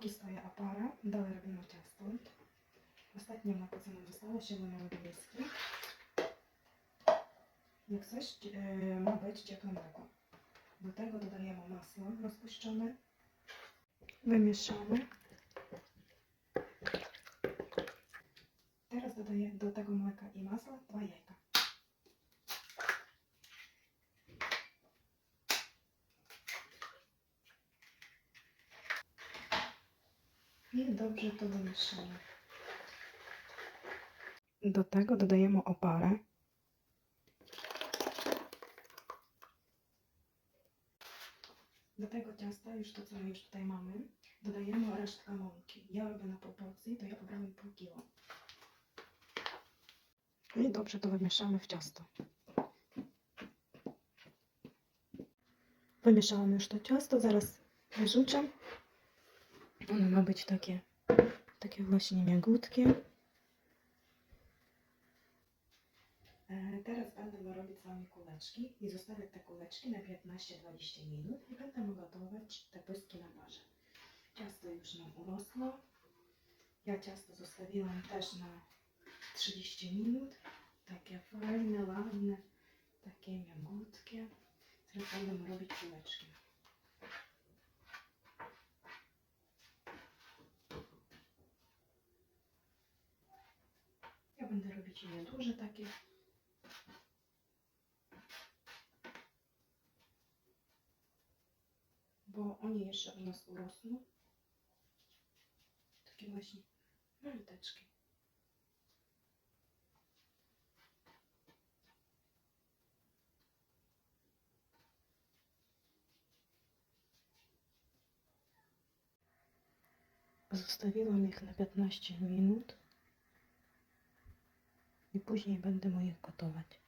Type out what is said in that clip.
Póki stoję opara, dalej robimy ciasto. Ostatnie mleko, co nam zostało, się do miski. Jak coś, e, ma być ciepłe mleko. Do tego dodajemy masło rozpuszczone. Wymieszamy. Teraz dodaję do tego mleka i masła dwa jajka. I dobrze to wymieszamy. Do tego dodajemy oparę. Do tego ciasta, już to co już tutaj mamy, dodajemy resztkę mąki. Ja robię na pół porcji, to ja pobrałem pół kilo. I dobrze to wymieszamy w ciasto. Wymieszałam już to ciasto, zaraz wyrzucam. Ono ma być takie, takie właśnie mięgutkie. E, Teraz będę robić Wami kuleczki i zostawię te kuleczki na 15-20 minut i będę gotować te pyski na parze. Ciasto już nam urosło. Ja ciasto zostawiłam też na 30 minut. Takie fajne, ładne, takie mięgutkie. Teraz będę robić kuleczki. Będę robić je duże takie. Bo oni jeszcze u nas urosną. Takie właśnie maluteczki. Zostawiłam ich na 15 minut i później będę je gotować.